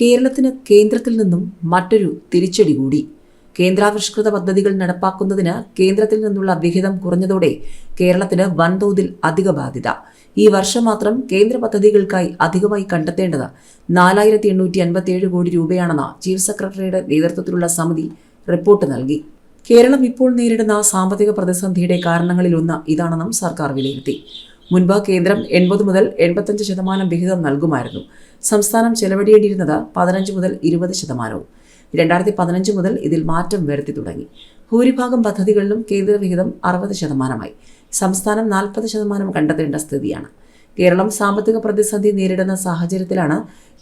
കേരളത്തിന് കേന്ദ്രത്തിൽ നിന്നും മറ്റൊരു തിരിച്ചടി കൂടി. കേന്ദ്രാവിഷ്കൃത പദ്ധതികൾ നടപ്പാക്കുന്നതിന് കേന്ദ്രത്തിൽ നിന്നുള്ള വിഹിതം കുറഞ്ഞതോടെ കേരളത്തിന് വൻതോതിൽ അധിക ബാധ്യത. ഈ വർഷം മാത്രം കേന്ദ്ര പദ്ധതികൾക്കായി അധികമായി കണ്ടെത്തേണ്ടത് നാലായിരത്തി എണ്ണൂറ്റി അൻപത്തിയേഴ് കോടി രൂപയാണെന്ന് ചീഫ് സെക്രട്ടറിയുടെ നേതൃത്വത്തിലുള്ള സമിതി റിപ്പോർട്ട് നൽകി. കേരളം ഇപ്പോൾ നേരിടുന്ന സാമ്പത്തിക പ്രതിസന്ധിയുടെ കാരണങ്ങളിലൊന്ന് ഇതാണെന്നും സർക്കാർ വിലയിരുത്തി. മുൻപ് കേന്ദ്രം എൺപത് മുതൽ എൺപത്തഞ്ച് ശതമാനം വിഹിതം നൽകുമായിരുന്നു. സംസ്ഥാനം ചെലവഴിയേണ്ടിയിരുന്നത് പതിനഞ്ച് മുതൽ ഇരുപത് ശതമാനവും. രണ്ടായിരത്തി പതിനഞ്ച് മുതൽ ഇതിൽ മാറ്റം വരുത്തി തുടങ്ങി. ഭൂരിഭാഗം പദ്ധതികളിലും കേന്ദ്ര വിഹിതം അറുപത് ശതമാനമായി. സംസ്ഥാനം നാൽപ്പത് ശതമാനം കണ്ടെത്തേണ്ട സ്ഥിതിയാണ്. കേരളം സാമ്പത്തിക പ്രതിസന്ധി നേരിടുന്ന സാഹചര്യത്തിലാണ്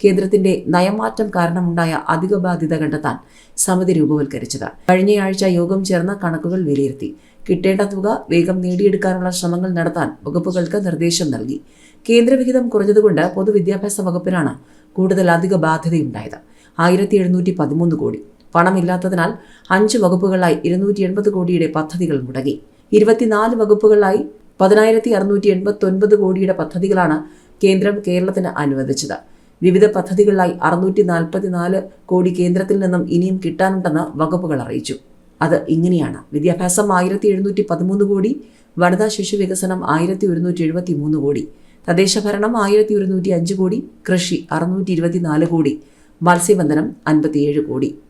കേന്ദ്രത്തിന്റെ നയമാറ്റം കാരണമുണ്ടായ അധിക ബാധ്യത കണ്ടെത്താൻ സമിതി രൂപവൽക്കരിച്ചത്. കഴിഞ്ഞയാഴ്ച യോഗം ചേർന്ന കണക്കുകൾ വിലയിരുത്തി. കിട്ടേണ്ട തുക വേഗം നേടിയെടുക്കാനുള്ള ശ്രമങ്ങൾ നടത്താൻ വകുപ്പുകൾക്ക് നിർദ്ദേശം നൽകി. കേന്ദ്രവിഹിതം കുറഞ്ഞതുകൊണ്ട് പൊതുവിദ്യാഭ്യാസ വകുപ്പിനാണ് കൂടുതൽ അധിക ബാധ്യതയുണ്ടായത്. ആയിരത്തി എഴുന്നൂറ്റി പതിമൂന്ന് കോടി. പണമില്ലാത്തതിനാൽ അഞ്ച് വകുപ്പുകളായി ഇരുന്നൂറ്റി എൺപത് കോടിയുടെ പദ്ധതികൾ മുടങ്ങി. ഇരുപത്തിനാല് വകുപ്പുകളായി പതിനായിരത്തി അറുന്നൂറ്റി എൺപത്തി ഒൻപത് കോടിയുടെ പദ്ധതികളാണ് കേന്ദ്രം കേരളത്തിന് അനുവദിച്ചത്. വിവിധ പദ്ധതികളിലായി അറുന്നൂറ്റി നാൽപ്പത്തിനാല് കോടി കേന്ദ്രത്തിൽ നിന്നും ഇനിയും കിട്ടാനുണ്ടെന്ന് വകുപ്പുകൾ അറിയിച്ചു. അത് ഇങ്ങനെയാണ്. വിദ്യാഭ്യാസം ആയിരത്തി എഴുന്നൂറ്റി പതിമൂന്ന് കോടി വനിതാ ശിശു വികസനം ആയിരത്തി ഒരുന്നൂറ്റി എഴുപത്തി മൂന്ന് കോടി തദ്ദേശഭരണം ആയിരത്തി ഒരുന്നൂറ്റി അഞ്ച് കോടി കൃഷി അറുന്നൂറ്റി ഇരുപത്തിനാല് കോടി മത്സ്യബന്ധനം അൻപത്തിയേഴ് കോടി.